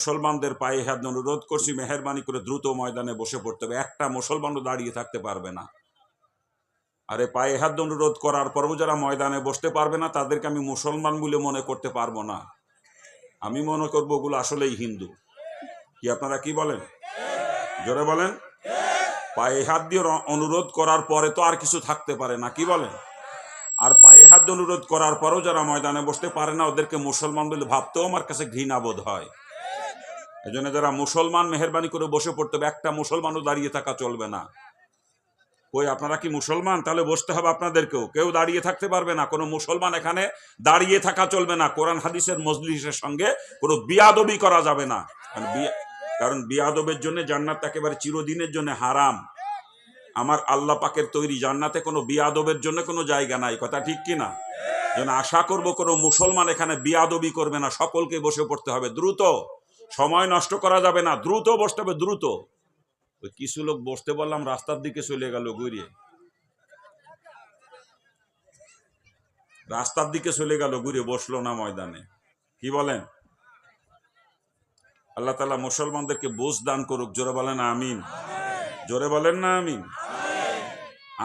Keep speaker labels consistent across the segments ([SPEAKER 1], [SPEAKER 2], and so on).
[SPEAKER 1] মুসলমানদের পায়ে হাত অনুরোধ করছি, মেহরবানি করে দ্রুত ময়দানে বসে পড়তে হবে। একটা মুসলমানও দাঁড়িয়ে থাকতে পারবে না। আরে পায়ে হাত অনুরোধ করার পরও যারা ময়দানে বসতে পারবে না, তাদেরকে আমি মুসলমান বলে মনে করতে পারব না। আমি মনে করব ওগুলো আসলেই হিন্দু। কি আপনারা কি বলেন? জোরে বলেন। পায়ে হাত দিয়ে অনুরোধ করার পরে তো আর কিছু থাকতে পারে না, কি বলেন? আর পায়ে হাত অনুরোধ করার পরও যারা ময়দানে বসতে পারে না, ওদেরকে মুসলমান বলে ভাবতেও আমার কাছে ঘৃণাবোধ হয়। এই জন্য যারা মুসলমান মেহরবানি করে বসে পড়তে হবে, একটা মুসলমানও দাঁড়িয়ে থাকা চলবে না। কই, আপনারা কি মুসলমান? তাহলে বসতে হবে আপনাদেরকেও। কেউ দাঁড়িয়ে থাকতে পারবে না, কোনো মুসলমান এখানে দাঁড়িয়ে থাকা চলবে না। কোরআন হাদিসের মজলিসের সঙ্গে কোনো বিয়াদবি করা যাবে না। কারণ বিয়াদবের জন্য জান্নাত একেবারে চিরদিনের জন্য হারাম। আমার আল্লাহ পাকের তৈরি জান্নাতে কোনো বিয়াদবের জন্য কোনো জায়গা নাই। কথা ঠিক কি না? যেন আশা করব কোনো মুসলমান এখানে বিয়াদবি করবে না। সকলকে বসে পড়তে হবে। দ্রুত। সময় নষ্ট করা যাবে না, দ্রুত বসতে হবে, দ্রুত। ওই কিছু লোক বসতে বললাম, রাস্তার দিকে চলে গেল ঘুরিয়ে রাস্তার দিকে চলে গেল ঘুরে বসল না ময়দানে। কি বলেন? আল্লাহ তালা মুসলমানদেরকে বোঝ দান করুক, জোরে বলেন আমিন। জোরে বলেন না আমিন।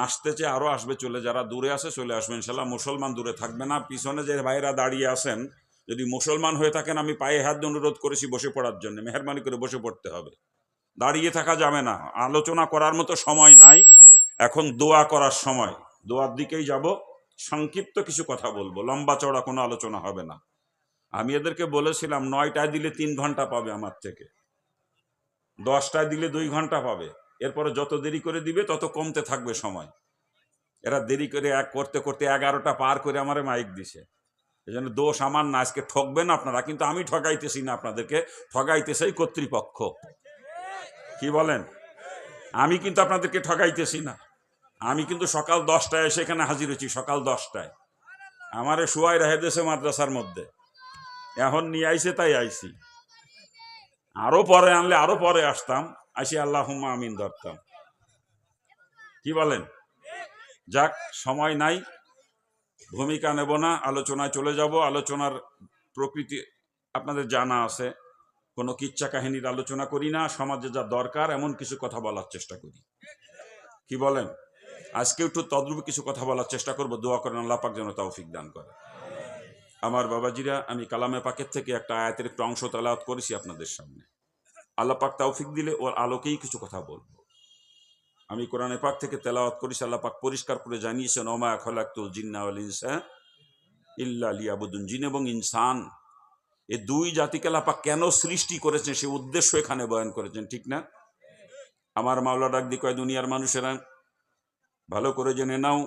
[SPEAKER 1] আসতে চেয়ে আরও আসবে, চলে যারা দূরে আছে চলে আসবে ইনশাল্লাহ মুসলমান দূরে থাকবে না। পিছনে যে ভাইরা দাঁড়িয়ে আছেন যদি মুসলমান হয়ে থাকেন, আমি পায়ে হাত অনুরোধ করেছি বসে পড়ার জন্য। মেহরবানি করে বসে পড়তে হবে। দাঁড়িয়ে থাকা যাবে না। আলোচনা করার মতো সময় নাই। এখন দোয়া করার সময়। দোয়ার দিকেই যাব। সংক্ষিপ্ত কিছু কথা বলব। লম্বা চড়া কোনো আলোচনা হবে না। আমি এদেরকে বলেছিলাম, নয়টায় দিলে তিন ঘণ্টা পাবে আমার থেকে। দশটায় দিলে দুই ঘণ্টা পাবে। এরপরে যত দেরি করে দিবে, তত কমতে থাকবে সময়। এরা দেরি করে এক করতে করতে এগারোটা পার করে আমারে মাইক দিছে। এই জন্য দোষ আমার না, আজকে ঠকবেন আপনারা, কিন্তু আমি ঠকাইতেছি না আপনাদেরকে, ঠকাইতেছে কর্তৃপক্ষ। কি বলেন? আমি কিন্তু আপনাদেরকে ঠকাইতেছি না। আমি কিন্তু সকাল দশটায় এসে এখানে হাজির হয়েছি, সকাল দশটায়। আমারে শুয়াই রেখে দিয়েছে মাদ্রাসার মধ্যে। এখন নিয়ে আইসে তাই আইসি আরও পরে আনলে আরও পরে আসতাম আসি আল্লাহ আমিন ধরতাম। কি বলেন? যাক, সময় নাই। ভূমিকা নেব না, আলোচনায় চলে যাব। আলোচনার প্রকৃতি আপনাদের জানা আছে। কোনো কিচ্ছা কাহিনীর আলোচনা করি না, সমাজে যা দরকার এমন কিছু কথা বলার চেষ্টা করি। কি বলেন? আজকে একটু তদ্রূপ কিছু কথা বলার চেষ্টা করব, দোয়া করেন আল্লাহ পাক যেন তৌফিক দান করে। আমার বাবাজিরা, আমি কালামে পাকের থেকে একটা আয়াতের একটু অংশ তালাওয়াত করেছি আপনাদের সামনে। আল্লাহ পাক তৌফিক দিলে ওর আলোকেই কিছু কথা বলব। আমি কোরআনে পাক থেকে তেলাওয়াত করেছি আল্লাহ পাক পরিষ্কার করে জানিয়েছেন, ওমা খলাকুল জিন্না ওয়াল ইনসা ইল্লা লিয়াবুদুন। জিন এবং ইনসান, এ দুই জাতিকে আল্লাহ পাক কেন সৃষ্টি করেছেন, সে উদ্দেশ্য এখানে বয়ান করেছেন, ঠিক না? আমার মাওলা ডাক দি কয়, দুনিয়ার মানুষেরা, ভালো করে জেনে নাও,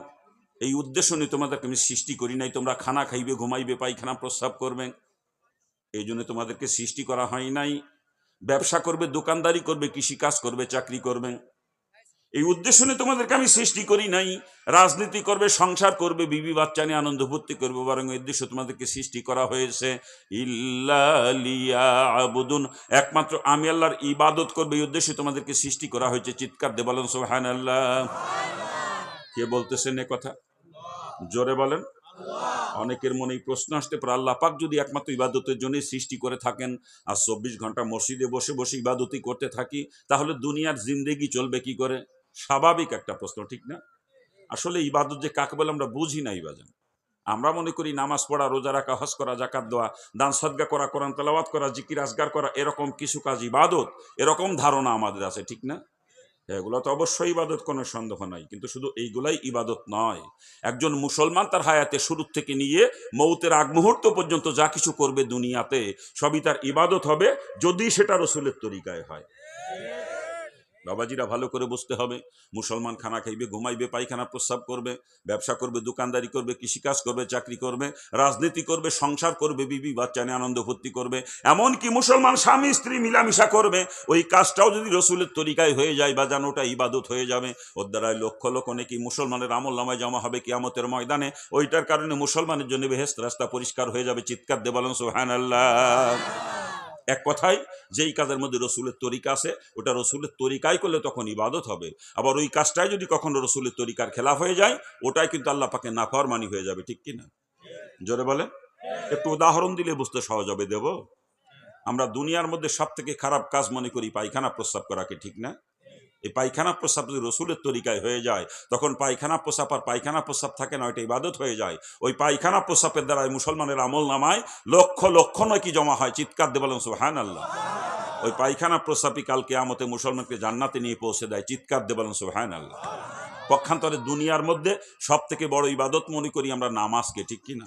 [SPEAKER 1] এই উদ্দেশ্য নিয়ে তোমাদেরকে আমি সৃষ্টি করি নাই। তোমরা খানা খাইবে, ঘুমাইবে, পায়খানা প্রস্রাব করবে। এই জন্য তোমাদেরকে সৃষ্টি করা হয় নাই। ব্যবসা করবে, দোকানদারি করবে, কৃষিকাজ করবে, চাকরি করবে। এই উদ্দেশ্য নিয়ে তোমাদেরকে আমি সৃষ্টি করি নাই। রাজনীতি করবে, সংসার করবে, বিবি বাচ্চা নিয়ে আনন্দ ভর্তি করবে, বরং উদ্দেশ্য তোমাদেরকে সৃষ্টি করা হয়েছে। ইল্লাবুদুন একমাত্র আমি আল্লাহর ইবাদত করবে, এই উদ্দেশ্যে তোমাদেরকে সৃষ্টি করা হয়েছে। চিৎকার দে বলেন সোহান আল্লাহ কে বলতেছেন এ কথা? জোরে বলেন। অনেকের মনে এই প্রশ্ন আসতে পারে, আল্লাহ পাক যদি একমাত্র ইবাদতের জন্যই সৃষ্টি করে থাকেন, আর চব্বিশ ঘণ্টা মসজিদে বসে বসে ইবাদতই করতে থাকি, তাহলে দুনিয়ার জিন্দেগি চলবে কি করে? স্বাভাবিক একটা প্রশ্ন, ঠিক না? আসলে ইবাদত যে কাকে বলে আমরা বুঝি না ইবাজান আমরা মনে করি নামাজ পড়া, রোজা রাখা, হজ করা জাকাত দেওয়া, দান সদ্গা করা, কোরআন তেলাওয়াত করা, জিকির, আজগার করা, এরকম কিছু কাজ ইবাদত, এরকম ধারণা আমাদের আছে, ঠিক না? এগুলো তো অবশ্যই ইবাদত, কোনো সন্দেহ নাই। কিন্তু শুধু এইগুলাই ইবাদত নয়। একজন মুসলমান তার হায়াতে শুরু থেকে নিয়ে মৌতের আগ মুহূর্ত পর্যন্ত যা কিছু করবে দুনিয়াতে, সবই তার ইবাদত হবে, যদি সেটা রসুলের তরিকায় হয়। বাবাজিরা ভালো করে বসতে হবে। মুসলমান খানা খাইবে, ঘুমাইবে, পায়খানা প্রস্রাব করবে, ব্যবসা করবে, দোকানদারি করবে, কৃষিকাজ করবে, চাকরি করবে, রাজনীতি করবে, সংসার করবে, বিবি বাচ্চা নিয়ে আনন্দ ভর্তি করবে, এমনকি মুসলমান স্বামী, স্ত্রী মিলামিশা করবে, ওই কাজটাও যদি রসুলের তরিকায় হয়ে যায় বা যেন ওটা ইবাদত হয়ে যাবে, ওর দ্বারাই লক্ষ লক্ষ নাকি মুসলমানের আমল নামায় জমা হবে কিয়ামতের ময়দানে, ওইটার কারণে মুসলমানের জন্য বেহেস্ত রাস্তা পরিষ্কার হয়ে যাবে, চিৎকার দে বলেন সোহান আল্লাহ এক কথায়, যেই কাজের মধ্যে রসুলের তরিকা আছে, ওটা রসুলের তরিকাই করলে তখন ইবাদত হবে। আবার ওই কাজটাই যদি কখনো রসুলের তরিকার খেলাফ হয়ে যায়, ওটাই কিন্তু আল্লাহ পাকে নাফরমানি হয়ে যাবে, ঠিক কিনা? জোরে বলে একটু উদাহরণ দিলে বুঝতে সহজ হবে, দেব? আমরা দুনিয়ার মধ্যে সব থেকে খারাপ কাজ মনে করি পায়খানা প্রস্তাব করাকে ঠিক না? এই পায়খানা প্রস্রাব যদি রসুলের তরিকায় হয়ে যায়, তখন পায়খানা প্রস্রাব আর পায়খানা প্রস্রাব থাকে না, ওইটা ইবাদত হয়ে যায়। ওই পায়খানা প্রস্রাবের দ্বারাই মুসলমানের আমল নামায়, লক্ষ লক্ষ নয় কি জমা হয়, চিৎকার দিয়ে বলেন সুহান আল্লাহ ওই পায়খানা প্রস্রাবই কালকে আমতে মুসলমানকে জান্নাতে নিয়ে পৌঁছে দেয়, চিৎকার দিয়ে বলেন সুহান আল্লাহ পক্ষান্তরে দুনিয়ার মধ্যে সব থেকে বড় ইবাদত মনে করি আমরা নামাজকে, ঠিক কিনা?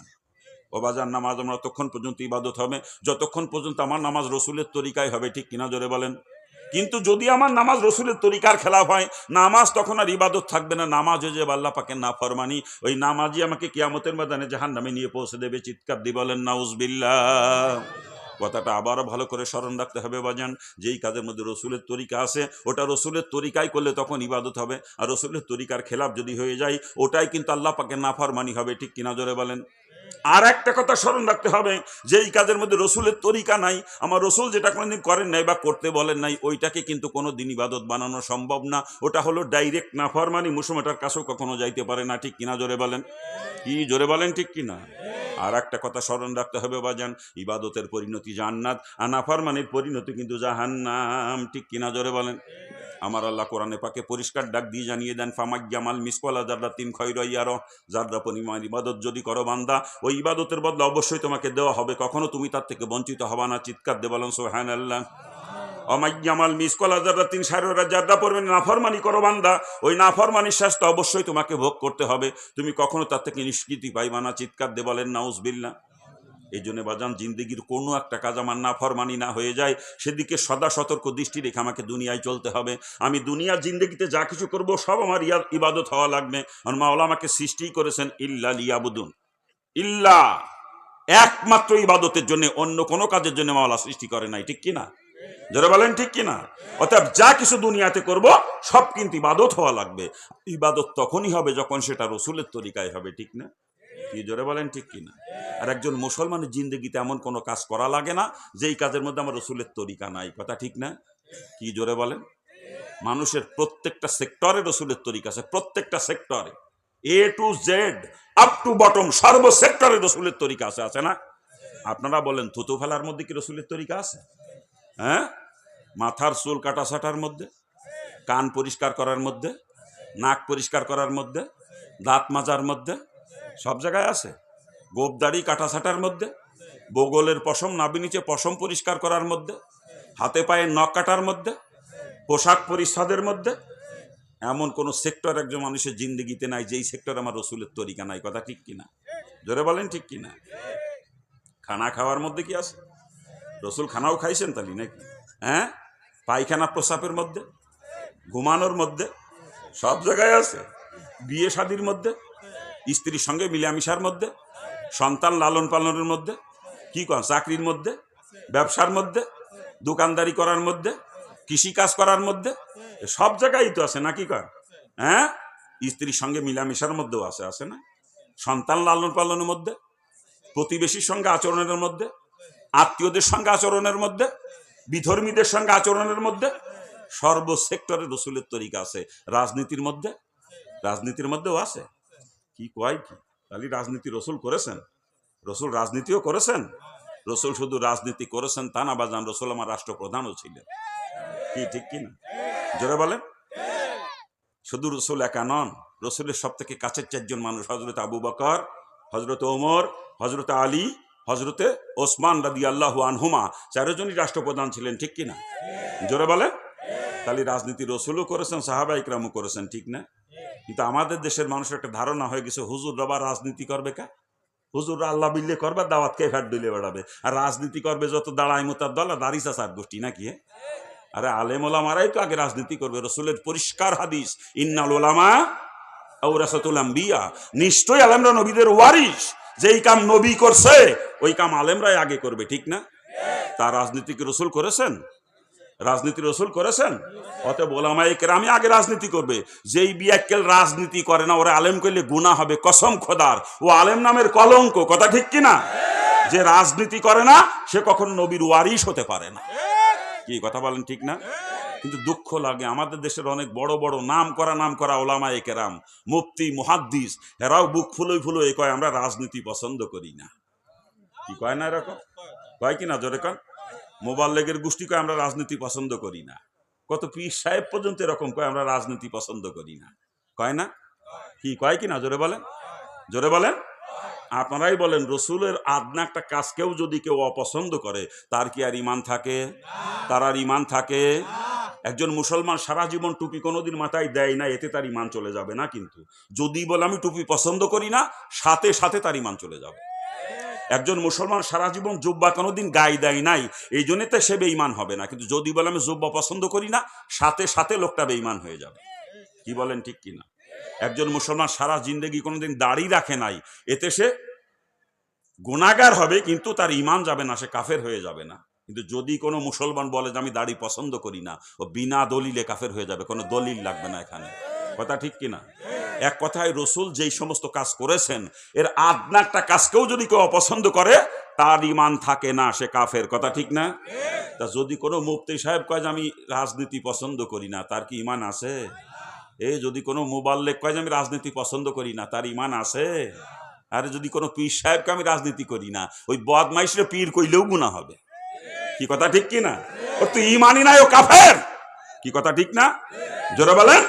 [SPEAKER 1] ও বাজার নামাজ আমরা ততক্ষণ পর্যন্ত ইবাদত হবে, যতক্ষণ পর্যন্ত আমার নামাজ রসুলের তরিকায় হবে, ঠিক কিনা জোরে বলেন? কিন্তু যদি আমার নামাজ রসুলের তরিকার খেলাফ হয়, নামাজ তখন আর ইবাদত থাকবে না। নামাজ হয়ে যাবে আল্লাহ পাকে না ফরমানি ওই নামাজই আমাকে কিয়ামতের ময়দানে জাহান নামে নিয়ে পৌঁছে দেবে। চিৎকার দি বলেন নাউজবিল্লা কথাটা আবারও ভালো করে স্মরণ রাখতে হবে বাজান। যেই কাজের মধ্যে রসুলের তরিকা আছে, ওটা রসুলের তরিকাই করলে তখন ইবাদত হবে। আর রসুলের তরিকার খেলাফ যদি হয়ে যায়, ওটাই কিন্তু আল্লাহ পাকের নাফরমানি হবে। ঠিক কিনা জোরে বলেন? আর একটা কথা স্মরণ রাখতে হবে, যে এই কাজের মধ্যে রসুলের তরিকা নাই। আমার রসুল যেটা কোনোদিন করেন নাই বা করতে বলেন নাই, ওইটাকে কিন্তু কোনো দিন ইবাদত বানানো সম্ভব না। ওটা হলো ডাইরেক্ট না নাফরমানি মুসলমাটার কাছেও কখনো যাইতে পারে না, ঠিক কিনা জোরে বলেন? কি জোরে বলেন ঠিক কিনা? আর একটা কথা স্মরণ রাখতে হবে বাজান, ইবাদতের পরিণতি জান্নাত, আর নাফরমানির পরিণতি কিন্তু জাহান্নাম, ঠিক কিনা জোরে বলেন? আমার আল্লাহ কোরআনে পাকে পরিষ্কার ডাক দিয়ে জানিয়ে দেন ফামাজ্ঞামাল মিসকলা যাররা তিন খৈরাইয়ারো যাররা পরিমাণ ইবাদত যদি করো বান্দা, ওই ইবাদতের বদলে অবশ্যই তোমাকে দেওয়া হবে, কখনো তুমি তার থেকে বঞ্চিত হবা না। চিৎকার দে বলেন সোহান আল্লাহ অমাইয়ামাল মিসকলা যাররা তিন সারেরা যাররা পড়বেন নাফরমানি করো বান্দা, ওই নাফরমানির শাস্তি অবশ্যই তোমাকে ভোগ করতে হবে। তুমি কখনো তার থেকে নিষ্কৃতি পাইবা না। চিৎকার দে বলেন নাউজবিল্লা এই জন্য বাজান জিন্দিগির কোনো একটা কাজ আমার না ফরমানি না হয়ে যায়। সেদিকে সদা সতর্ক দৃষ্টি রেখে আমাকে দুনিয়ায় চলতে হবে। আমি দুনিয়ার জিন্দগিতে যা কিছু করব সব আমার ইয়া ইবাদত হওয়া লাগবে। আর মাওলা আমাকে সৃষ্টি করেছেন ইল্লা লিয়াবুদুন। ইল্লা একমাত্র ইবাদতের জন্য, অন্য কোনো কাজের জন্য মাওলা সৃষ্টি করে নাই। ঠিক কিনা? যারা বলেন, ঠিক কিনা? অর্থাৎ যা কিছু দুনিয়াতে করব, সব কিন্তু ইবাদত হওয়া লাগবে। ইবাদত তখনই হবে যখন সেটা রসুলের তরিকায় হবে, ঠিক না? কি জোরে বলেন ঠিক কিনা আর একজন মুসলমানের জিন্দগিতে এমন কোনো কাজ করা লাগে না, যেই কাজের মধ্যে আমার রসুলের তরিকা নাই। কথা ঠিক না? কি জোরে বলেন? মানুষের প্রত্যেকটা সেক্টরে রসুলের তরিকা আছে, প্রত্যেকটা সেক্টরে। A to Z up to bottom সর্ব সেক্টরে রসুলের তরিকা আছে আছে না? আপনারা বলেন, থুতু ফেলার মধ্যে কি রসুলের তরিকা আছে? হ্যাঁ? মাথার চুল কাটা ছাটার মধ্যে? কান পরিষ্কার করার মধ্যে? নাক পরিষ্কার করার মধ্যে? দাঁত মাজার মধ্যে? সব জায়গায় আছে। গোপদাড়ি কাটা ছাটার মধ্যে, বগলের পশম নাবি নিচে পশম পরিষ্কার করার মধ্যে, হাতে পায়ে নখ কাটার মধ্যে, পোশাক পরিচ্ছদের মধ্যে। এমন কোন সেক্টর একজন মানুষের জিন্দগিতে নাই, যেই সেক্টর আমার রসুলের তরিকা নাই, কথা ঠিক কিনা? জোরে বলেন ঠিক কিনা? খানা খাওয়ার মধ্যে কি আছে? রসুল খানাও খাইছেন তালি নাকি? হ্যাঁ? পায়খানা প্রসাবের মধ্যে, ঘুমানোর মধ্যে, সব জায়গায় আছে। বিয়ে শাদির মধ্যে স্ত্রীর সঙ্গে মিলামিশার মধ্যে, সন্তান লালন পালনের মধ্যে, কি কন, চাকরির মধ্যে, ব্যবসার মধ্যে, দোকানদারি করার মধ্যে, কৃষিকাজ করার মধ্যে, সব জায়গায় তো আছে নাকি কন? হ্যাঁ? স্ত্রীর সঙ্গে মিলামিশার মধ্যেও আছে আছে না? সন্তান লালন পালনের মধ্যে, প্রতিবেশীর সঙ্গে আচরণের মধ্যে, আত্মীয়দের সঙ্গে আচরণের মধ্যে, বিধর্মীদের সঙ্গে আচরণের মধ্যে, সর্ব সেক্টরে রসুলের তরিকা আছে। রাজনীতির মধ্যে, রাজনীতির মধ্যেও আছে। কি কয় কি? তাহলে রাজনীতি রসুল করেছেন? রসুল রাজনীতিও করেছেন? রসুল শুধু রাজনীতি করেছেন তা না, বাজান, রসুল আমার রাষ্ট্রপ্রধানও ছিলেন। কি, ঠিক কি না? জোরে বলেন। শুধু রসুল একা নন, রসুলের সব থেকে কাছের চারজন মানুষ হজরত আবু বকর হজরত ওমর হজরত আলী হজরতে ওসমান রাদি আল্লাহ আনহুমা, চারজনই রাষ্ট্রপ্রধান ছিলেন, ঠিক কিনা জোরে বলে তাহলে রাজনীতি রসুলও করেছেন সাহাবা ইকরামও করেছেন, ঠিক না? কিন্তু আমাদের দেশের মানুষের একটা ধারণা হয়ে গেছে হুজুর বাবা রাজনীতি করবে কা? হুজুর আল্লাহ বিল্লে করবে দাওয়াতকে ফ্যাট দিলে বেড়াবে। আর রাজনীতি করবে যত দাঁড়ায় মোতার দল আর দাঁড়িয়ে চার গোষ্ঠী নাকি হ্যাঁ? আরে আলেম ওলামারাই তো আগে রাজনীতি করবে, রসুলের পরিষ্কার হাদিস, ইন্নাল ওলামা ঔরাসাতুল আম্বিয়া। নিশ্চয়ই আলেমরা নবীদের ওয়ারিস যেই কাম নবী করছে, ওই কাম আলেমরাই আগে করবে, ঠিক না? তার রাজনীতি কি রসুল করেছেন? রাজনীতি রসুল করেছেন? অতএব ওলামাই কেরামি আগে রাজনীতি করবে। যেই বিয়াক্কেল রাজনীতি করে না, ওরা আলেম করলে গুণা হবে, কসম খোদার। ও আলেম নামের কলঙ্ক, কথা ঠিক কিনা যে রাজনীতি করে না, সে কখনো নবীর ওয়ারিস হতে পারে না। কি কথা বলেন ঠিক না? কিন্তু দুঃখ লাগে, আমাদের দেশের অনেক বড় বড় নাম করা নাম করা ওলামা কেরাম, মুফতি, মুহাদ্দিস, এরাও বুক ফুলোই ফুলোই কয়, আমরা রাজনীতি পছন্দ করি না। কি কয় না এরকম? কয় কি না জোরে কন? মোবাল্লেগের গোষ্ঠী কয়, আমরা রাজনীতি পছন্দ করি না। কত পীর সাহেব পর্যন্ত এরকম কয়, আমরা রাজনীতি পছন্দ করি না। কয় না? কি কয় কি না জোরে বলেন। জোরে বলেন। আপনারাই বলেন, রসুলের আদনা একটা কাজকেও যদি কেউ অপছন্দ করে, তার কি আর ইমান থাকে? তার আর ইমান থাকে? একজন মুসলমান সারা জীবন টুপি কোনোদিন মাথায় দেয় না, এতে তার ইমান চলে যাবে না কিন্তু। যদি বলে, আমি টুপি পছন্দ করি না সাথে সাথে তার ইমান চলে যাবে। একজন মুসলমান সারা জীবন জুব্বা কোনোদিন গায়ে দেয় নাই, এই জন্যতে সে বেঈমান হবে না। কিন্তু যদি বলে আমি জুব্বা পছন্দ করি না, সাথে সাথে লোকটা বেঈমান হয়ে যাবে। কি বলেন ঠিক কিনা একজন মুসলমান সারা জিন্দগি কোনোদিন দাড়ি রাখে নাই, এতে সে গুণাগার হবে, কিন্তু তার ইমান যাবে না, সে কাফের হয়ে যাবে না। কিন্তু যদি কোনো মুসলমান বলে যে আমি দাড়ি পছন্দ করি না, ও বিনা দলিলে কাফের হয়ে যাবে, কোনো দলিল লাগবে না এখানে। কথা ঠিক কিনা? এক কথায় রসুল যেই সমস্ত কাজ করেছেন, এর আদনা একটা কাজকেও যদি কেউ অপছন্দ করে, তার ইমান থাকে না সে কাফের। কথা ঠিক না? তা যদি কোনো মুফতি সাহেব কয় যে আমি রাজনীতি পছন্দ করি না, তার কি ইমান আছে? এ যদি কোনো মোবাল্লেক কয় যে আমি রাজনীতি পছন্দ করি না, তার ইমান আছে? আর যদি কোনো পীর সাহেবকে আমি রাজনীতি করি না, ওই বদমাইশরে পীর কইলেও গুণা হবে। কি কথা ঠিক কি না ওর তো ইমানই নাই, ও কাফের। কি কথা ঠিক না? জোরে বলেন।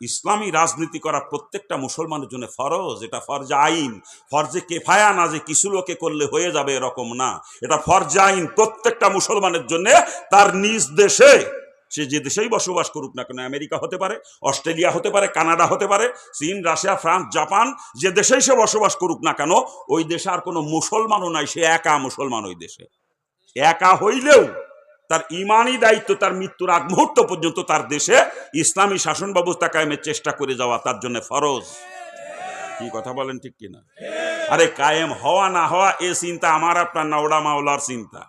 [SPEAKER 1] ইসলামী রাজনীতি করা প্রত্যেকটা মুসলমানের জন্য ফরজ, এটা ফরজ আইন। ফরজে কেফায়া না যে কিছু লোকে করলে হয়ে যাবে এরকম না। এটা ফরজ আইন প্রত্যেকটা মুসলমানের জন্য তার নিজ দেশে। সে যে দেশেই বসবাস করুক না কেন, আমেরিকা হতে পারে, অস্ট্রেলিয়া হতে পারে, কানাডা হতে পারে, চীন, রাশিয়া, ফ্রান্স, জাপান, যে দেশেই সে বসবাস করুক না কেন, ওই দেশে আর কোনো মুসলমানও নাই, সে একা মুসলমান ওই দেশে। একা হইলেও তার ইমানই দায়িত্ব তার মৃত্যুর আগ মুহূর্ত পর্যন্ত তার দেশে ইসলামী শাসন ব্যবস্থা কায়েমের চেষ্টা করে যাওয়া তার জন্য ফরজ। কি কথা বলেন ঠিক কিনা? আরে কায়েম হওয়া না হওয়া এ চিন্তা আমার আপনার না, ওরা মাওলার চিন্তা।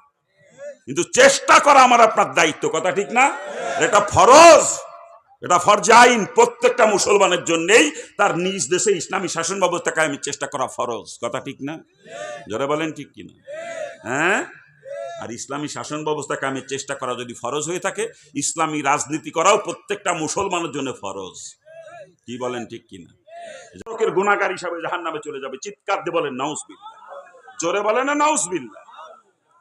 [SPEAKER 1] কিন্তু চেষ্টা করা আমার আপনার দায়িত্ব, কথা ঠিক না? এটা ফরজ, এটা ফরজাইন প্রত্যেকটা মুসলমানের জন্যেই তার নিজ দেশে ইসলামী শাসন ব্যবস্থা কায়েমের চেষ্টা করা ফরজ, কথা ঠিক না? জোরে বলেন ঠিক কিনা? হ্যাঁ? আর ইসলামী শাসন ব্যবস্থা কায়েমের চেষ্টা করা যদি ফরজ হয়ে থাকে, ইসলামী রাজনীতি করাও প্রত্যেকটা মুসলমানের জন্য ফরজ। কি বলেন ঠিক কিনা? লোকের গুণাগার হিসাবে জাহান নামে চলে যাবে, চিৎকার দিয়ে বলেন নাউসবিল্লা জোরে বলেন না নাউসবিল্লা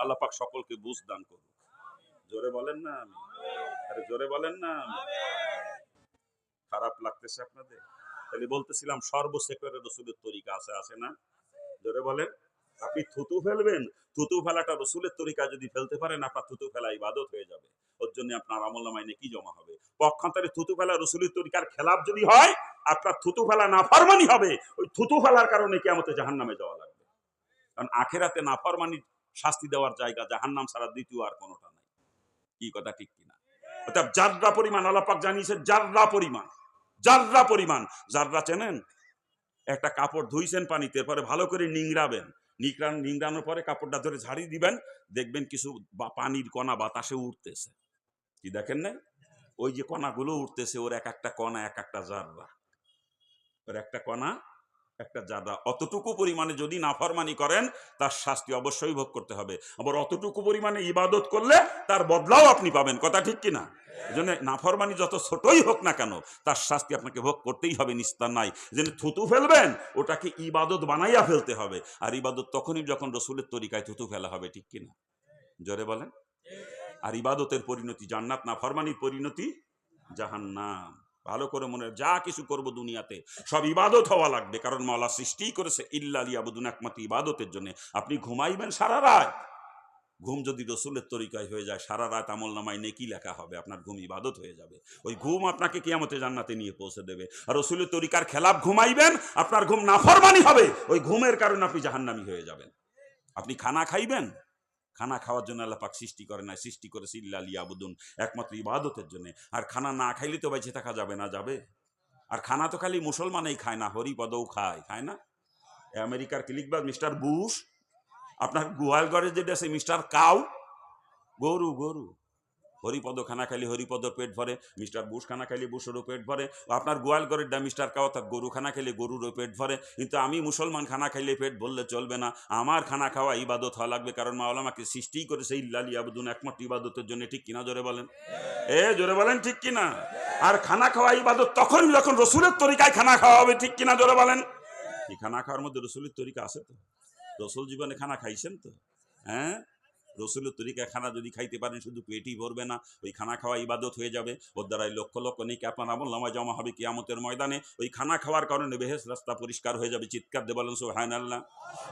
[SPEAKER 1] আল্লাহ পাক সকলকে বুঝ দান করুন জোরে বলেন না আমি আরে জোরে বলেন না খারাপ লাগতেছে আপনাদের? তাহলে বলতেছিলাম সর্বশেখরে রসুলের তরিকা আছে আছে না? জোরে বলেন। আপনি থুতু ফেলবেন, থুতু ফেলাটা রসুলের তরিকা যদি ফেলতে পারেন, আপনার থুতু ফেলা ইবাদত হয়ে যাবে। ওর জন্য আপনার আমল নামায় নেকি জমা হবে। পক্ষান্তরে থুতু ফেলা রসুলের তরিকার খেলাপ যদি হয়, আপনার থুতু ফেলা নাফরমানি হবে। ওই থুতু ফেলার কারণে কেমতে জাহান নামে যাওয়া লাগবে। কারণ আখেরাতে নাফরমানির শাস্তি দেওয়ার জায়গা জাহান্নাম ছাড়া দ্বিতীয় আর কোনোটা নাই। কি কথা, ঠিক কিনা? অর্থাৎ জাররা পরিমাণ আলাপাক জানিয়েছে জাররা পরিমাণ জাররা পরিমাণ জাররা চেনেন, একটা কাপড় ধুইছেন পানিতে পরে ভালো করে নিংড়াবেন। নিংড়ান নিংড়ানোর পরে কাপড়টা ধরে ঝাড়ি দিবেন, দেখবেন কিছু পানির কণা বাতাসে উঠতেছে কি দেখেন না ওই যে কণাগুলো উঠতেছে ওর এক একটা কণা, এক একটা জাররা। ওর একটা কণা একটা জাদা। অতটুকু পরিমাণে যদি নাফরমানি করেন, তার শাস্তি অবশ্যই ভোগ করতে হবে। আবার অতটুকু পরিমাণে ইবাদত করলে, তার বদলাও আপনি পাবেন। কথা ঠিক কিনা জন্য নাফরমানি যত ছোটই হোক না কেন, তার শাস্তি আপনাকে ভোগ করতেই হবে, নিস্তার নাই। যেন থুতু ফেলবেন, ওটাকে ইবাদত বানাইয়া ফেলতে হবে। আর ইবাদত তখনই যখন রসুলের তরিকায় থুতু ফেলা হবে, ঠিক কিনা জোরে বলেন। আর ইবাদতের পরিণতি জান্নাত না ফরমানির পরিণতি জাহান্নাম। ভালো করে মনে যা কিছু করব দুনিয়াতে, সব ইবাদত হওয়া লাগবে। কারণ মাওলা সৃষ্টি করেছে, ইল্লা লিয়াবুদুন একমাত্র ইবাদতের জন্য। আপনি ঘুমাইবেন সারা রাত। ঘুম যদি রসুলের তরিকায় হয়ে যায়, সারা রাত আমল নামায় নেকি লেখা হবে, আপনার ঘুম ইবাদত হয়ে যাবে। ওই ঘুম আপনাকে কিয়ামতে জান্নাতে নিয়ে পৌঁছে দেবে। আর রসুলের তরিকার খেলাপ ঘুমাইবেন, আপনার ঘুম নাফরমানি হবে। ওই ঘুমের কারণে আপনি জাহান্নামি হয়ে যাবেন। আপনি খানা খাইবেন খানা খাওয়ার জন্য আল্লাহ পাক সৃষ্টি করে না সৃষ্টি করে সিল্লা আলী আবুদুন একমাত্র ইবাদতের জন্য। আর খানা না খাইলে তো বেঁচে থাকা যাবে না, যাবে। আর খানা তো খালি মুসলমানেই খায় না, হরিপদও খায় খায় না? আমেরিকার ক্লিকবাদ মিস্টার বুশ? আপনার গোয়ালগড়ে যেটা আছে, মিস্টার কাউ? গরু গরু। হরিপদ খানা খাইলে হরিপদর পেট ভরে মিস্টার বুশ খানা খাইলে বুশেরও পেট ভরে আপনার গোয়ালগড়ের ডা মিস্টার অর্থাৎ গরু খানা খাইলে গরুরও পেট ভরে। কিন্তু আমি মুসলমান খানা খাইলে পেট ভরলে চলবে না। আমার খানা খাওয়া ইবাদত হওয়া লাগবে কারণ মা আমাকে সৃষ্টি করেছে ইল্লালি আবুদুন একমাত্র ইবাদতের জন্য। ঠিক কিনা জোরে বলেন? এ জোরে বলেন ঠিক কিনা? আর খানা খাওয়া ইবাদত তখনই যখন রসুলের তরিকায় খানা খাওয়া হবে ঠিক কিনা জোরে বলেন? এই খানা খাওয়ার মধ্যে রসুলের তরিকা আছে তো? রসুল জীবনে খানা খাইছেন তো? হ্যাঁ? রসুলের তরিকা খানা যদি খাইতে পারেন, শুধু পেটই ভরবে না, ওই খানা খাওয়া ইবাদত হয়ে যাবে। ওর দ্বারাই লক্ষ লক্ষ নেই আপনার আমল নামায় জমা হবে কিয়ামতের ময়দানে। ওই খানা খাওয়ার কারণে বেহেস রাস্তা পরিষ্কার হয়ে যাবে, চিৎকার দে বলেন আল্লাহ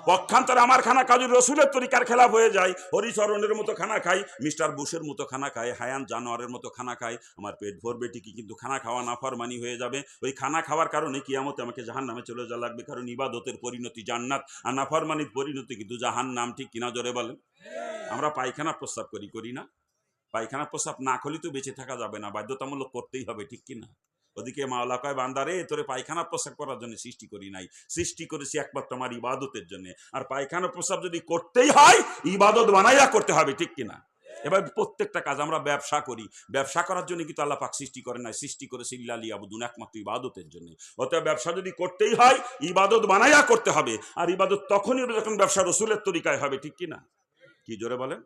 [SPEAKER 1] পক্ষান্তরে আমার খানা কাজী রসুলের তরিকার খেলাফ হয়ে যায়, হরিচরণের মতো খানা খাই, মিস্টার বুশের মতো খানা খায় হায়ান জানোয়ারের মতো খানা খায় আমার পেট ভরবে ঠিকই, কিন্তু খানা খাওয়া নাফরমানি হয়ে যাবে। ওই খানা খাওয়ার কারণে কিয়ামতে আমাকে জাহান নামে চলে যাওয়া লাগবে, কারণ ইবাদতের পরিণতি জান্নাত, আর নাফরমানির পরিণতি কিন্তু জাহান নাম ঠিক কিনা জোরে বলেন? আমরা পায়খানা প্রস্রাব করি করি না। পায়খানা প্রস্রাব না করলে তো বেঁচে থাকা যাবে না, বাধ্যতামূলক করতেই হবে, ঠিক কিনা ওদিকে মাওলা কয় বান্দারে তোরে পায়খানা প্রস্রাব করার জন্য সৃষ্টি করি নাই। সৃষ্টি করেছি একমাত্র আমার ইবাদতের জন্য। আর পায়খানা প্রস্রাব যদি করতেই হয়, ইবাদত বানাইয়া করতে হবে, ঠিক কিনা এবার প্রত্যেকটা কাজ আমরা ব্যবসা করি। ব্যবসা করার জন্য কিন্তু আল্লাহ পাক সৃষ্টি করে নাই। সৃষ্টি করেছে ইল্লালি আবুদুন একমাত্র ইবাদতের জন্য। অতএব ব্যবসা যদি করতেই হয়, ইবাদত বানাইয়া করতে হবে। আর ইবাদত তখনই যখন ব্যবসা রসুলের তরিকায় হবে, ঠিক কিনা কি জোরে বলেন?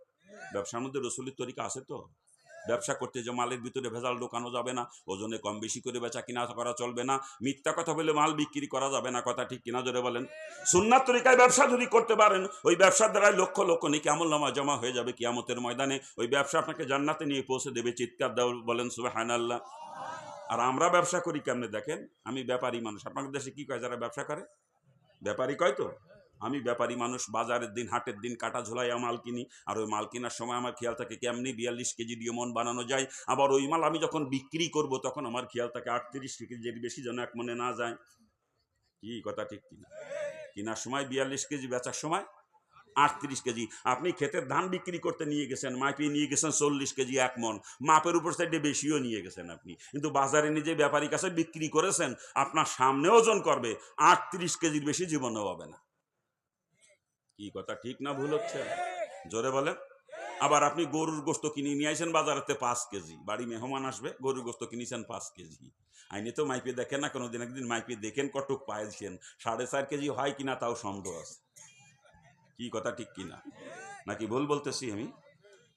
[SPEAKER 1] ব্যবসার মধ্যে রসুলের তরিকা আছে তো? ব্যবসা করতে যে মালের ভিতরে ভেজাল ঢোকানো যাবে না, ওজনে কম বেশি করে বেচা কিনা করা চলবে না, মিথ্যা কথা বলে মাল বিক্রি করা যাবে না, কথা ঠিক কিনা জোরে বলেন? সুন্নার তরিকায় ব্যবসা যদি করতে পারেন, ওই ব্যবসার দ্বারাই লক্ষ লক্ষ নেই আমল নামা জমা হয়ে যাবে কিয়ামতের ময়দানে। ওই ব্যবসা আপনাকে জান্নাতে নিয়ে পৌঁছে দেবে, চিৎকার দাও, বলেন সুবাহান আল্লাহ আর আমরা ব্যবসা করি কেমনে দেখেন? আমি ব্যাপারী মানুষ, আপনাদের দেশে কী কয় যারা ব্যবসা করে? ব্যাপারী কয় তো? আমি ব্যাপারী মানুষ, বাজারের দিন, হাটের দিন কাটা ঝোলাইয়া মাল কিনি, আর ওই মাল কেনার সময় আমার খেয়াল থাকে কেমনি বিয়াল্লিশ কেজি দিয়ে মন বানানো যায়। আবার ওই মাল আমি যখন বিক্রি করব, তখন আমার খেয়াল থাকে আটত্রিশ কেজির বেশি যেন এক মনে না যায়। কি কথা ঠিক কিনা? কেনার সময় বিয়াল্লিশ কেজি, বেচার সময় আটত্রিশ কেজি। আপনি ক্ষেতের ধান বিক্রি করতে নিয়ে গেছেন মাপিয়ে নিয়ে গেছেন চল্লিশ কেজি এক মন। মাপের উপর সাইডে বেশিও নিয়ে গেছেন আপনি। কিন্তু বাজারে নিজে ব্যাপারীর কাছে বিক্রি করেছেন, আপনার সামনে ওজন করবে, আটত্রিশ কেজির বেশি জীবনেও হবে না। কি কথা ঠিক না ভুল হচ্ছে? জোরে বলেন। আবার আপনি গরুর গোস্ত কিনে নিয়ে আসেন বাজারেতে পাঁচ কেজি। বাড়ি মেহমান আসবে, গরুর গোস্ত কিনেছেন পাঁচ কেজি। আইনে তো মাইপে দেখেন না কোনো দিন একদিন মাইপে দেখেন কটক পাইছেন। সাড়ে চার কেজি হয় কিনা তাও সন্দেহ আছে। কি কথা ঠিক কিনা? নাকি ভুল বলতেছি আমি?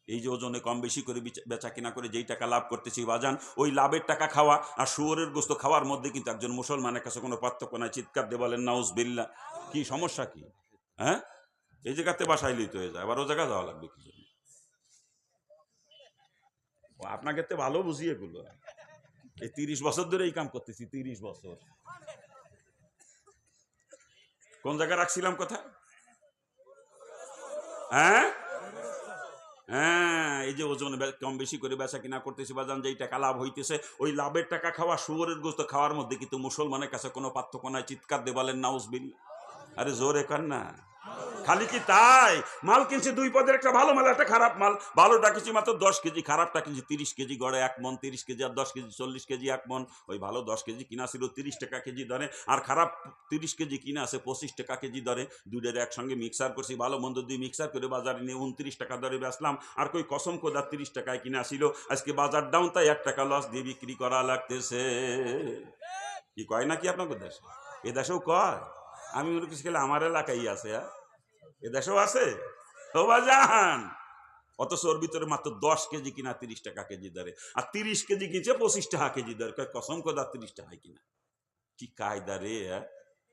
[SPEAKER 1] এই যে ওজনে কম বেশি করে বেচা কিনা করে যেই টাকা লাভ করতেছি, বাজান, ওই লাভের টাকা খাওয়া আর শুয়োরের গোস্ত খাওয়ার মধ্যে কিন্তু একজন মুসলমানের কাছে কোনো পার্থক্য নাই। চিৎকার দিয়ে বলেন নাউজ বিল্লা কি সমস্যা কি? হ্যাঁ? এই জায়গাতে বাসায় লিতে হয়ে যায়, আবার ও জায়গা যাওয়া লাগবে কি জন্য? আপনাকে তো ভালো বুঝিয়ে গুলো এই তিরিশ বছর ধরে এই কাম করতেছি, তিরিশ বছর। কোন জায়গায় রাখছিলাম কথা? হ্যাঁ? হ্যাঁ এই যে ওজন কম বেশি করে বেচা কিনা করতেছি, বাজান যেই টাকা লাভ হইতেছে, ওই লাভের টাকা খাওয়া, শুয়োরের গোস্ত খাওয়ার মধ্যে কিন্তু মুসলমানের কাছে কোনো পার্থক্য নাই। চিৎকার দেবালেন নাউজ বিল আরে জোরে কর না। খালি কি তাই? মাল কিনছি দুই পদের একটা ভালো মাল, একটা খারাপ মাল। ভালোটা কিনছি মাত্র দশ কেজি, খারাপটা কিনছি তিরিশ কেজি গড়ে এক মন, তিরিশ কেজি আর দশ কেজি, চল্লিশ কেজি এক মন। ওই ভালো দশ কেজি কিনা ছিল তিরিশ টাকা কেজি দরে, আর খারাপ তিরিশ কেজি কিনা আছে পঁচিশ টাকা কেজি দরে। দুইটার একসঙ্গে মিক্সার করছি, ভালো মন্দ দুই মিক্সার করে বাজারে নিয়ে উনত্রিশ টাকা দরে বেচলাম। আর কই কসম কোদা তিরিশ টাকায় কিনা ছিল? আজকে বাজার ডাউন তাই এক টাকা লস দিয়ে বিক্রি করা লাগতেছে। কি কয় নাকি আপনাকে দেশে এ দেশেও কয়? আমি করছি খেলে আমার এলাকায় আছে হ্যাঁ? এ দেশেও আছে? বাজান অথচ ওর ভিতরে মাত্র দশ কেজি কিনা তিরিশ টাকা কেজি দরে। আর তিরিশ কেজি কিনছে পঁচিশ টাকা কেজি দরে। কসম কোদা তিরিশ টাকা কিনা। কি কায়দা রে হ্যাঁ?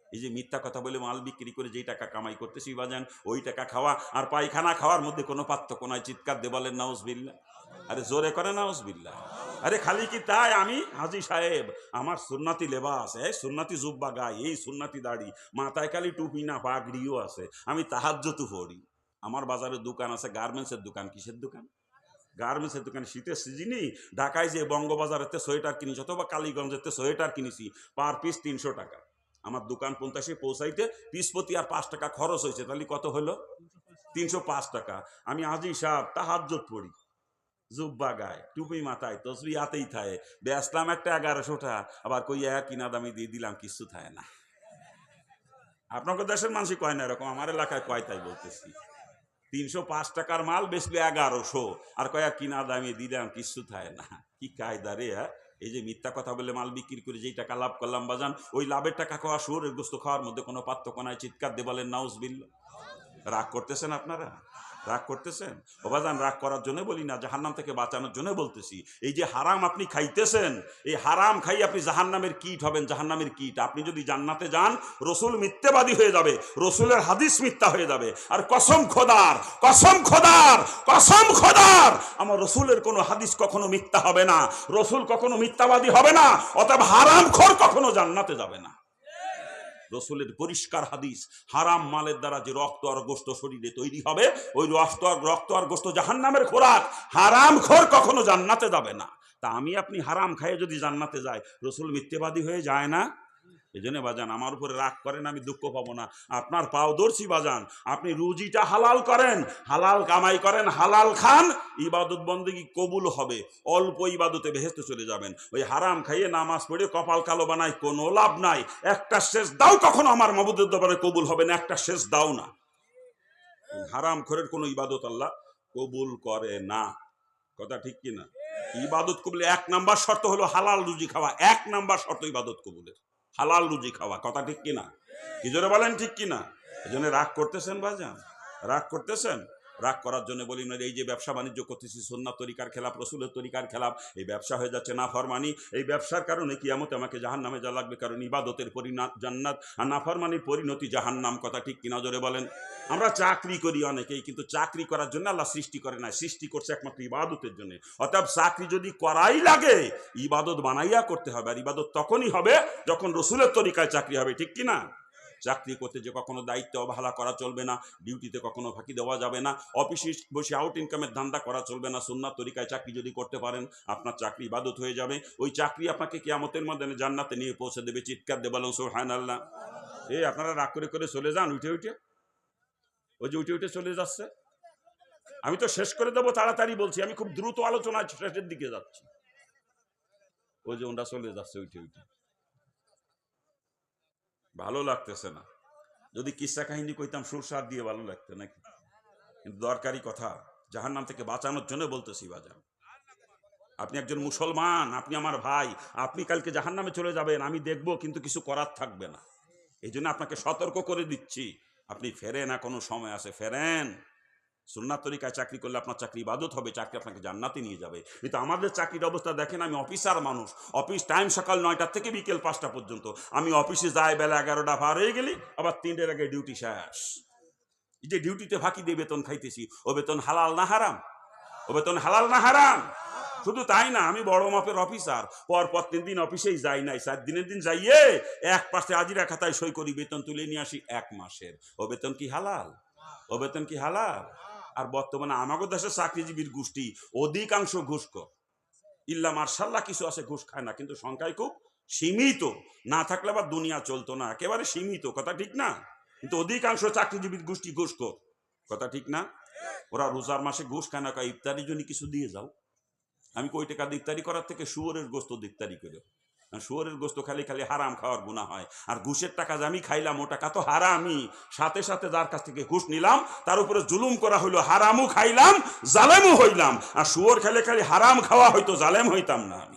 [SPEAKER 1] এই যে মিথ্যা কথা বলে মাল বিক্রি করে যেই টাকা কামাই করতেছি বাজান ওই টাকা খাওয়া আর পায়খানা খাওয়ার মধ্যে কোনো পার্থক্য নয় চিৎকার দেবালেন নাউজ বিল্লা আরে জোরে করে নাউজ বিল্লা আরে খালি কি তাই? আমি হাজি সাহেব, আমার সুন্নাতি লেবাস, এই সুন্নাতি জুব্বা গাই এই সুন্নাতি দাড়ি, মাথায় খালি টুপি না পাগড়িও আছে, আমি তাহাজ্জতু পড়ি। আমার বাজারে দোকান আছে, গার্মেন্টসের দোকান, কিসের দোকান? গার্মেন্টসের দোকান, শীতের সিজনই। ঢাকায় যে বঙ্গবাজারেতে সোয়েটার কিনেছি, অথবা কালীগঞ্জেতে সোয়েটার কিনেছি, পার পিস তিনশো টাকা। আমার দোকান পঞ্চাশে পৌঁছাইতে পিস প্রতি আর পাঁচ টাকা খরচ হয়েছে, তাহলে কত হলো? তিনশো পাঁচ টাকা। আমি আজি সাহেব তাহাজ্জত পড়ি। জুব্বা গায়, টুপি মাথায়, তসবি হাতেই থায়। বেচলাম একটা এগারোশোটা, আবার কই এক কিনা দামি দিয়ে দিলাম কিছু থায় না। আপনাকে দেশের মানুষই কয় না এরকম, আমার এলাকায় কয় তাই বলতেছি। তিনশো পাঁচ টাকার মাল বেচলে এগারোশো, আর কয়া কিনা দামে দিলাম কিছু থায় না। কি কায়দা রে হ্যাঁ? এই যে মিথ্যা কথা বলে মাল বিক্রি করে যেই টাকা লাভ করলাম, বাজান, ওই লাভের টাকা খাওয়া শুয়োরের গোস্ত খাওয়ার মধ্যে কোনো পার্থক্য নাই, চিৎকার দেবালেন নাউজ বিল রাগ করতেছেন আপনারা? রাগ করতেছেন? ওবাজান রাগ করার জন্য বলি না, জাহান্নাম থেকে বাঁচানোর জন্য বলতেছি। এই যে হারাম আপনি খাইতেছেন, এই হারাম খাই আপনি জাহান্নামের কীট হবেন, জাহান্নামের কীট। আপনি যদি জান্নাতে যান, রসুল মিথ্যেবাদী হয়ে যাবে, রসুলের হাদিস মিথ্যা হয়ে যাবে। আর কসম খোদার কসম খোদার কসম খোদার! আমার রসুলের কোনো হাদিস কখনো মিথ্যা হবে না, রসুল কখনো মিথ্যাবাদী হবে না, অতএব হারাম খোর কখনো জান্নাতে যাবে না। রসুলের পরিষ্কার হাদিস, হারাম মালের দ্বারা যে রক্ত আর গোস্ত শরীরে তৈরি হবে, ওই রক্ত আর রক্ত আর গোস্ত জাহান্নামের খোরাক, হারাম খোর কখনো জান্নাতে যাবে না। তা আমি আপনি হারাম খাইয়ে যদি জান্নাতে যাই রসুল মিথ্যেবাদী হয়ে যায় না? এই জন্য বাজান, আমার উপরে রাগ করেন, আমি দুঃখ পাবো না। আপনার পাওদর্শী বাজান, আপনি রুজিটা হালাল করেন, হালাল কামাই করেন, হালাল খান, ইবাদত বন্দেগী কবুল হবে, অল্প ইবাদতে ভেস্তে চলে যাবেন। ওই হারাম খাইয়ে নামাজ পড়ে কপাল কালো বানায় কোনো লাভ নাই। একটা শেষ দাও কখনো আমার মাবুদের দরবারে কবুল হবে না, একটা শেষ দাও না। হারাম খোরের কোনো ইবাদত আল্লাহ কবুল করে না। কথা ঠিক কি না ইবাদত কবুলে এক নাম্বার শর্ত হলো হালাল রুজি খাওয়া। এক নাম্বার শর্ত ইবাদত কবুলের। হালাল রুজি খাওয়া, কথা ঠিক কিনা? কি জোরে বলেন ঠিক কিনা? এই জন্য রাগ করতেছেন বাজান রাগ করতেছেন? রাগ করার জন্য বলি না এই যে ব্যবসা বাণিজ্য করতেছি সন্না তরিকার খেলাপ, রসুলের তরিকার খেলাপ, এই ব্যবসা হয়ে যাচ্ছে না ফরমানি। এই ব্যবসার কারণে কিয়ামতে আমাকে জাহান নামে যা লাগবে, কারণ ইবাদতের পরিণাম জান্নাত আর নাফরমানির পরিণতি জাহান নাম কথা ঠিক কিনা জোরে বলেন। আমরা চাকরি করি অনেকেই, কিন্তু চাকরি করার জন্য আল্লাহ সৃষ্টি করে না সৃষ্টি করছে একমাত্র ইবাদতের জন্য। অর্থাৎ চাকরি যদি করাই লাগে, ইবাদত বানাইয়া করতে হবে। আর ইবাদত তখনই হবে যখন রসুলের তরিকায় চাকরি হবে, ঠিক কি না চাকরি করতে যে কখনো দায়িত্ব অবহেলা করা চলবে না, ডিউটিতে কখনো ফাঁকি দেওয়া যাবে না, অফিসে বসে আউট ইনকামের ধান্দা করা চলবে না, সুন্নাত তরিকায় চাকরি যদি করতে পারেন, আপনার চাকরি ইবাদত হয়ে যাবে। ওই চাকরি আপনাকে কিয়ামতের মধ্যে জান্নাতে নিয়ে পৌঁছে দেবে, চিৎকার দেবে সোহান আল্লাহ এই আপনারা রাগ করে করে চলে যান, উঠে উঠে। ওই যে উঠে উঠে চলে যাচ্ছে। আমি তো শেষ করে দেবো, তাড়াতাড়ি বলছি, আমি খুব দ্রুত আলোচনা শেষের দিকে যাচ্ছি। ওই যে ওটা চলে যাচ্ছে, উঠে উঠে। ভালো লাগতেছে না। যদি কিসা কাহিনী কইতাম সুরসার দিয়ে ভালো লাগতো নাকি? কিন্তু দরকারি কথা জাহার নাম থেকে বাঁচানোর জন্য বলতেছি, বাজান। আপনি একজন মুসলমান, আপনি আমার ভাই, আপনি কালকে জাহার নামে চলে যাবেন, আমি দেখব, কিন্তু কিছু করার থাকবে না। এই জন্য আপনাকে সতর্ক করে দিচ্ছি। আপনি ফেরেন না কোনো সময় আছে, ফেরেন। সুন্নাত তরিকায় চাকরি করলে আপনার চাকরি ইবাদত হবে, চাকরি আপনাকে জান্নাতে নিয়ে যাবে। কিন্তু আমাদের চাকরির অবস্থা দেখেন, আমি অফিসার মানুষ। অফিস টাইম সকাল নয়টা থেকে বিকেল পাঁচটা পর্যন্ত। আমি অফিসে যাই, বেলা এগারোটা পার হয়ে গেলি আবার তিনটের আগে ডিউটি শেষ। যে ডিউটিতে ফাঁকি দিয়ে বেতন খাইতেছি, ও বেতন হালাল না হারাম? ও বেতন হালাল না হারাম? শুধু তাই না, আমি বড় মাপের অফিসার। পর পর তিন দিন অফিসেই যাই নাই সাত দিনের দিন যাইয়ে এক পাশে আজিরা খাতায় সই করি, বেতন তুলে নিয়ে আসি এক মাসের। ও বেতন কি হালাল? ও বেতন কি হালাল? আর বর্তমানে আমাগো দেশের চাকরিজীবীর গোষ্ঠী অধিকাংশ ঘুষখোর। ইল্লা মার্শাল্লাহ কিছু আছে, ঘুষ খায় না, কিন্তু সংখ্যায় খুব সীমিত। না থাকলে আবার দুনিয়া চলতো না, একেবারে সীমিত, কথা ঠিক না? কিন্তু অধিকাংশ চাকরিজীবীর গোষ্ঠী ঘুষখোর, কথা ঠিক না? ওরা রোজার মাসে ঘুষ খায় না ইফতারির জন্য কিছু দিয়ে যাও। আমি কই টাকা ইফতারি করার থেকে শুয়োরের গোস্ত ইফতারি করে। শুয়োরের গোস্ত খালি খালি হারাম খাওয়ার গুণা হয়। আর ঘুষের টাকা যে আমি খাইলাম ও টাকা তো হারামি সাথে সাথে যার কাছ থেকে ঘুষ নিলাম, তার উপরে জুলুম করা হইল, হারামও খাইলাম, জালেমও হইলাম। আর শুয়োর খেলে খালি হারাম খাওয়া হইতো, জালেম হইতাম না আমি।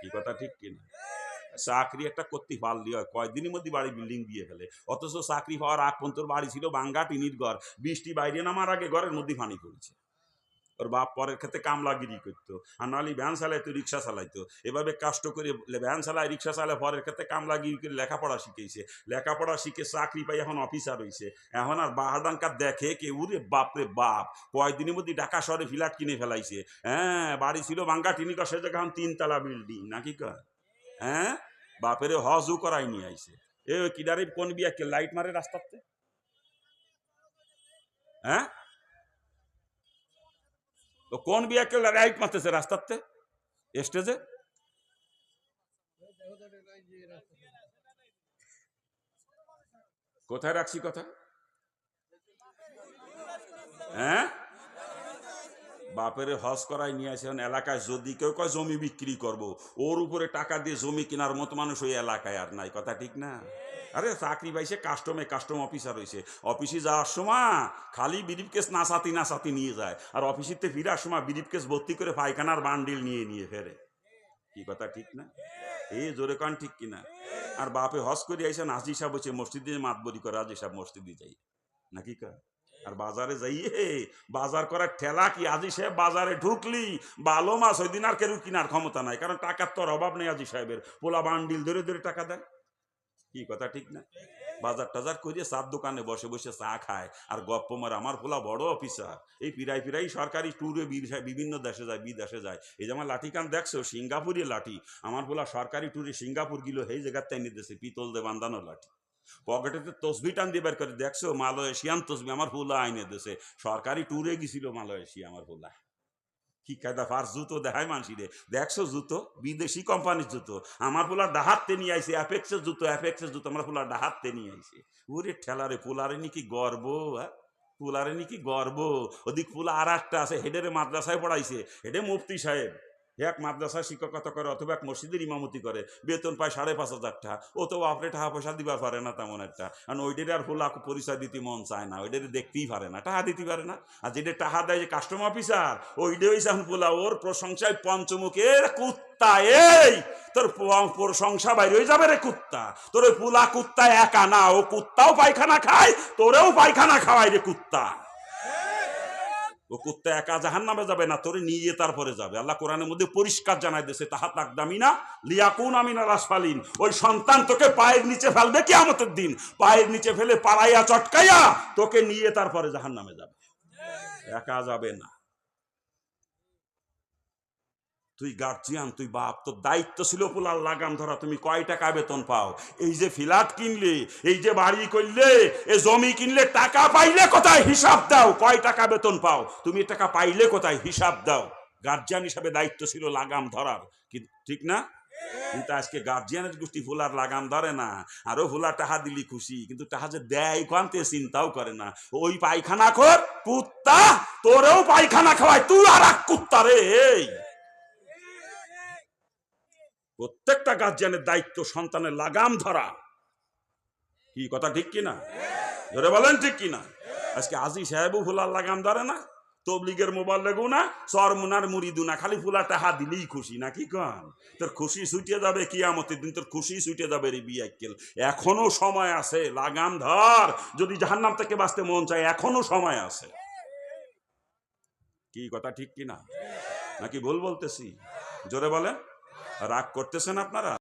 [SPEAKER 1] কি কথা, ঠিক কিনা চাকরি একটা করতে পারলি হয়, কয়দিনের মধ্যে বাড়ি বিল্ডিং দিয়ে ফেলে। অথচ চাকরি পাওয়ার আগ পর্যন্ত বাড়ি ছিল বাঙ্গা, টিনির ঘর। বৃষ্টি বাইরে নামার আগে ঘরের মধ্যে পানি পড়েছে। ওর বাপ পরের ক্ষেত্রে কামলাগিরি করতো। আর নাহলে ভ্যান চালাইতো, রিক্সা চালাইতো। এভাবে কষ্ট করে ভ্যান চালায়, রিক্সা চালায়, পরের ক্ষেত্রে কামলাগিরি করে লেখাপড়া শিখেছে লেখাপড়া শিখে চাকরি পাই এখন অফিসার হয়েছে এখন আর বাহাডাঙ্কা দেখে কে, উরে বাপরে বাপ, কয়দিনের মধ্যে ঢাকা শহরে ফ্ল্যাট কিনে ফেলাইছে। হ্যাঁ বাড়ি ছিল বাঙ্গা টিনিকা, সে জায়গা এখন তিনতলা বিল্ডিং, নাকি কয়? হ্যাঁ বাপেরে হজও করাই নিয়ে আইছে। এ কিডারে কোন বিয়া কে লাইট মারে রাস্তাতে? হ্যাঁ? তো কোন বিয়া কে লাইট মারতেছে রাস্তাতে স্টেজে কোথায় রাখছি কথা? হ্যাঁ? বাপের হজ করাই নিয়ে আসে, এখন এলাকায় যদি কেউ কয় জমি বিক্রি করব, ওর উপরে টাকা দিয়ে জমি কেনার মতো মানুষ ওই এলাকায় আর নাই, কথা ঠিক না? আরে চাকরি পাইছে কাস্টমে কাস্টম অফিসার হয়েছে অফিসে যাওয়ার সময় খালি বিরিপ কেস নাসাতি নাসাতি নিয়ে যায়, আর অফিসিতে ফিরার সময় বিরিপ কেস ভর্তি করে পায়খানার বান্ডিল নিয়ে নিয়ে ফেরে। কি কথা ঠিক না? এই জোরে কান ঠিক কিনা? আর বাপে হজ করে আইসেন হাজি সাহেব হচ্ছে মসজিদে, মাতবরি করে হাজি সাহেব মসজিদে যাই নাকি কা আর বাজারে যাইয়ে বাজার করার ঠেলা কি আজি সাহেব বাজারে ঢুকলি? ভালো মাছ ওই দিন আর কেউ কিনার ক্ষমতা নাই, কারণ টাকার তোর অভাব নেই আজি সাহেবের। পোলা বান্ডিল ধরে ধরে টাকা দেয়। কি কথা, ঠিক না? বাজার টাজার করিয়ে চার দোকানে বসে বসে চা খায়, আর গপ্প মারে, আমার পোলা বড় অফিসার। এই পিরাই পিরাই সরকারি ট্যুরে বিভিন্ন দেশে যায়, বিদেশে যায়। এই যে আমার লাঠি কান দেখছ, সিঙ্গাপুরের লাঠি। আমার পোলা সরকারি ট্যুরে সিঙ্গাপুর গিল, সেই জায়গার তাই নিতেছে পিতল দে বান্ধানো লাঠি। পকেটেতে তসবি টান দিয়ে বের করে, দেখছ? মালয়েশিয়ান তসবি, আমার ফুলা আইনে দেশে সরকারি ট্যুরে গেছিল মালয়েশিয়া, আমার ফুলা কি কায়দা ফার জুতো দেখায় মানসি রে। দেখছ জুতো? বিদেশি কোম্পানির জুতো। আমার পোলা ডাহাতে নিয়ে আইছে অ্যাপেক্সের জুতো অ্যাপেক্সের জুতো, আমার পোলা ডাহাতে নিয়ে আইছে। ওরে ঠেলারে পোলারে নাকি গর্ব হ্যাঁ পোলারে নাকি গর্ব? ওদিক পোলা আর একটা আছে, হেডের মাদ্রাসায় পড়াইছে, হেডে মুফতি সাহেব। এক মাদ্রাসায় শিক্ষকতা করে? অথবা এক মসজিদের ইমামতি করে। বেতন পায় সাড়ে পাঁচ হাজার টাকা। ও তো আপনি টাকা পয়সা দিবার পারে না তেমন একটা। কারণ ওইটারে আর ফুল পরিচয় দিতে মন চায় না। ওইটারে দেখতেই পারে না। টাকা দিতে পারে না। আর যেটা টাকা দেয় যে কাস্টমার অফিসার ওইটা হইছে এখন পোলা ওর প্রশংসায় পঞ্চমুখের কুত্তা। এই, তোর প্রশংসা বাইরে হয়ে যাবে রে কুত্তা। তোর ওই পুলা কুত্তা একা না। ও কুত্তাও পায়খানা খায়, তোরেও পায়খানা খাওয়ায় রে কুত্তা। ও কুত্তা একা জাহান নামে যাবে না, তোরে নিয়ে তারপরে যাবে। আল্লাহ কোরআনের মধ্যে পরিষ্কার জানাই দিয়েছে তাহা তাক দামি না লিয়াকুন আমিনা রাসফালিন ওই সন্তান তোকে পায়ের নিচে ফেলবে কি আমাদের দিন। পায়ের নিচে ফেলে পালাইয়া চটকাইয়া তোকে নিয়ে তারপরে জাহান নামে যাবে। একা যাবে না। তুই গার্জিয়ান তুই বাপ, তোর দায়িত্ব ছিল পোলার লাগাম ধরা, তুমি কয় টাকা বেতন পাও? এই যে ফ্ল্যাট কিনলে, এই যে বাড়ি করলে, এ জমি কিনলে, টাকা পাইলে কোথায় হিসাব দাও? কয় টাকা বেতন পাও? তুমি টাকা পাইলে কোথায় হিসাব দাও? গার্জিয়ান হিসাবে দায়িত্ব ছিল লাগাম ধরার। ঠিক না? কিন্তু আজকে গার্জিয়ানের গোষ্ঠী ফুলার লাগাম ধরে না, আরও ফুলার টাহা দিলি খুশি, কিন্তু টাহা যে দেয় কানতে চিন্তাও করে না। ওই পায়খানা কর, কুত্তা, তোরেও পায়খানা খাওয়ায়, তুই আর এক কুত্তা রে, এই। প্রত্যেকটা গার্জিয়ানের দায়িত্ব সন্তানের লাগাম ধরা। কি কথা ঠিক কিনা? ধরে বলেন ঠিক কিনা? আজকে আজি সাহেবও ফুলার লাগাম ধরে না? তবলিগের মোবাইল লেগু না? চরমুনার মুড়িদু না? খালি ফুলা টাহা দিলেই খুশি, না কি কন? তোর খুশি ছুটে যাবে কি কিয়ামতের দিন, তোর খুশি ছুটে যাবে রে বিয়াক্কেল এখনও সময় আছে, লাগাম ধর। যদি জাহান্নাম থেকে বাঁচতে মন চায়, এখনও সময় আছে। কি কথা ঠিক কিনা? নাকি ভুল বলতেছি? জোরে বলেন। রাগ করতেছেন আপনারা?